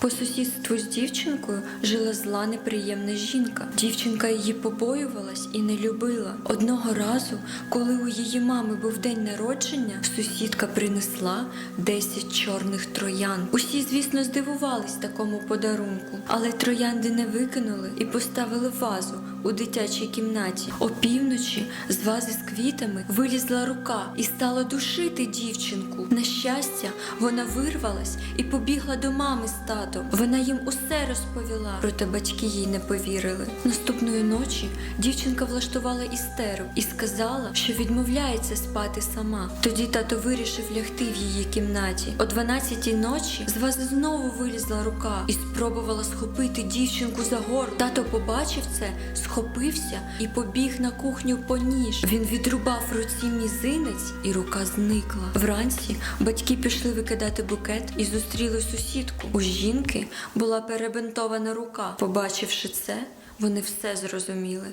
По сусідству з дівчинкою жила зла неприємна жінка. Дівчинка її побоювалась і не любила. Одного разу, коли у її мами був день народження, сусідка принесла 10 чорних троян. Усі, звісно, здивувались такому подарунку, але троянди не викинули і поставили вазу у дитячій кімнаті. Опівночі з вази з квітами вилізла рука і стала душити дівчинку. На щастя, вона вирвалась і побігла до мами з. Вона їм усе розповіла, проте батьки їй не повірили. Наступної ночі дівчинка влаштувала істеру і сказала, що відмовляється спати сама. Тоді тато вирішив лягти в її кімнаті. О 12-й ночі з вази знову вилізла рука і спробувала схопити дівчинку за горло. Тато побачив це, схопився і побіг на кухню по ніж. Він відрубав руці мізинець, і рука зникла. Вранці батьки пішли викидати букет і зустріли сусідку. У жінки була перебинтована рука. Побачивши це, вони все зрозуміли.